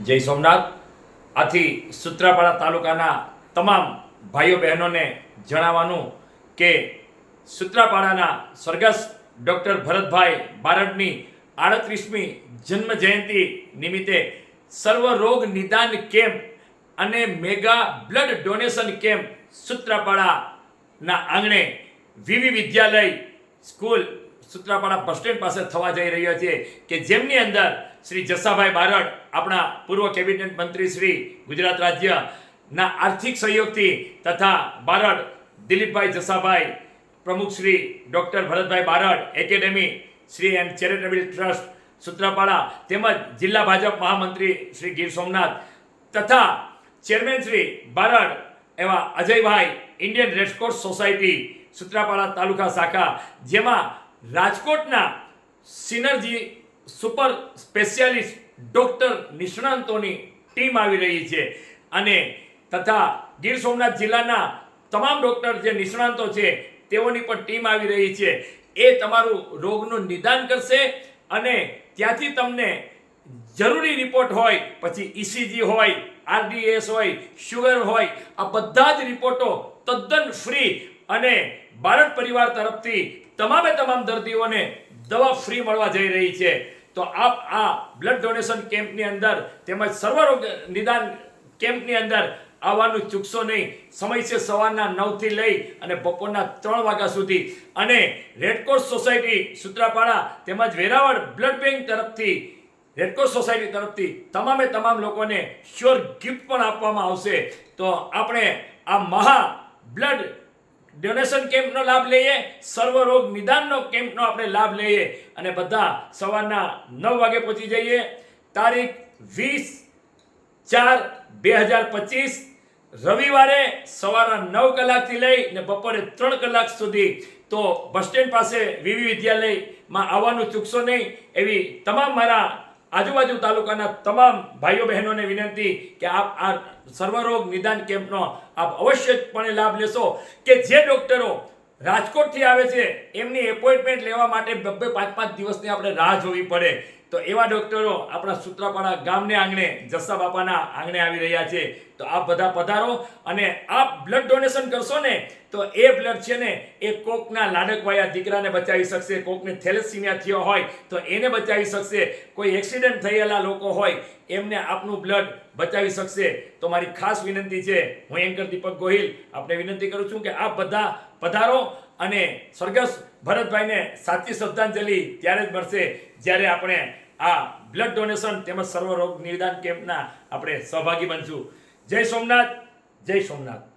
જય સોમનાથ. આથી સૂત્રાપાડા તાલુકાના તમામ ભાઈઓ બહેનોને જણાવવાનું કે સૂત્રાપાડાના સ્વર્ગસ્થ ડૉક્ટર ભરતભાઈ બારડની આડત્રીસમી જન્મ જયંતિ નિમિત્તે સર્વ રોગ નિદાન કેમ્પ અને મેગા બ્લડ ડોનેશન કેમ્પ સૂત્રાપાડાના આંગણે વિવિ વિદ્યાલય સ્કૂલ સૂત્રાપાડા બસ સ્ટેન્ડ પાસે થવા જઈ રહ્યો છે કે જેમની અંદર શ્રી જસાભાઈ બારડ, આપણા પૂર્વ કેબિનેટ મંત્રી શ્રી ગુજરાત રાજ્યના આર્થિક સહયોગથી તથા બારડ, દિલીપભાઈ જસાભાઈ પ્રમુખ Shri doctor Bharatbhai Barad, academy Shri and charitable trust, Sutrapada તેમજ જિલ્લા ભાજપ મહામંત્રી શ્રી ગીર સોમનાથ તથા ચેરમેન શ્રી બારડ એવા Ajaybhai, Indian red cross society, Sutrapada તાલુકા શાખા, જેમાં રાજકોટના સિનર્જી સુપર સ્પેશિયાલિસ્ટ ડોક્ટર નિષ્ણાંતોની ટીમ આવી રહી છે. અને તથા ગીર સોમનાથ જિલ્લાના તમામ ડોક્ટર જે નિષ્ણાંતો છે, તેઓની પણ ટીમ આવી રહી છે. એ તમારું રોગનું નિદાન કરશે અને ત્યાંથી તમને જરૂરી રિપોર્ટ હોય, પછી ઇસીજી હોય, આરડીએસ હોય, શુગર હોય, આ બધા જ રિપોર્ટો તદ્દન ફ્રી અને ભારત પરિવાર તરફથી તમામે તમામ દર્દીઓને દવા ફ્રી મળવા જઈ રહી છે. તો આપ આ બ્લડ ડોનેશન કેમ્પની અંદર તેમજ સર્વરોગ નિદાન કેમ્પની અંદર આવવાનું ચૂકશો નહીં. સમય છે સવારના નવથી લઈ અને બપોરના ત્રણ વાગ્યા સુધી. અને રેડક્રોસ સોસાયટી સૂત્રાપાડા તેમજ વેરાવળ બ્લડ બેંક તરફથી રેડક્રોસ સોસાયટી તરફથી તમામે તમામ લોકોને શ્યોર ગિફ્ટ પણ આપવામાં આવશે. તો આપણે આ મહા બ્લડ ડોનેશન કેમ્પનો લાભ લઈએ, સર્વરોગ નિદાનનો કેમ્પનો આપણે લાભ લઈએ અને બધા સવારના નવ વાગે પહોંચી જઈએ. તારીખ વીસ ચાર બે હજાર પચીસ, રવિવારે સવારના નવ કલાકથી લઈ ને બપોરે ત્રણ કલાક સુધી તો બસ સ્ટેન્ડ પાસે વિવિ વિદ્યાલયમાં આવવાનું ચૂકશો નહીં. એવી તમામ મારા આજુબાજુ તાલુકાના તમામ ભાઈઓ બહેનોને વિનંતી કે આપ આ સર્વરોગ નિદાન કેમ્પનો આપ અવશ્યપણે લાભ લેશો કે જે ડોક્ટરો રાજકોટથી આવે છે, એમની એપોઇન્ટમેન્ટ લેવા માટે બબ્બે પાંચ પાંચ દિવસની આપણે રાહ જોવી પડે. તો એવા ડોક્ટરો આપણા સૂત્રાપાડા ગામને આંગણે, જસ્સા બાપાના આંગણે આવી રહ્યા છે. તો આપ બધા પધારો અને આપ બ્લડ ડોનેશન કરશો ને, તો એ બ્લડ છે ને, એ કોકના લાડકવાયા દીકરાને બચાવી શકશે. કોકને થેલેસીમિયા થયો હોય તો એને બચાવી શકશે. કોઈ એક્સિડન્ટ થયેલા લોકો હોય, એમને આપનું બ્લડ બચાવી શકશે. તો મારી ખાસ વિનંતી છે, હું એન્કર દીપક ગોહિલ, આપને વિનંતી કરું છું કે આપ બધા પધારો અને સ્વર્ગસ્થ ભરતભાઈને સાચી શ્રદ્ધાંજલિ ત્યારે જ મળશે જ્યારે આપણે આ બ્લડ ડોનેશન તેમજ સર્વરોગ નિદાન કેમ્પના આપણે સહભાગી બનશું. જય સોમનાથ જય સોમનાથ.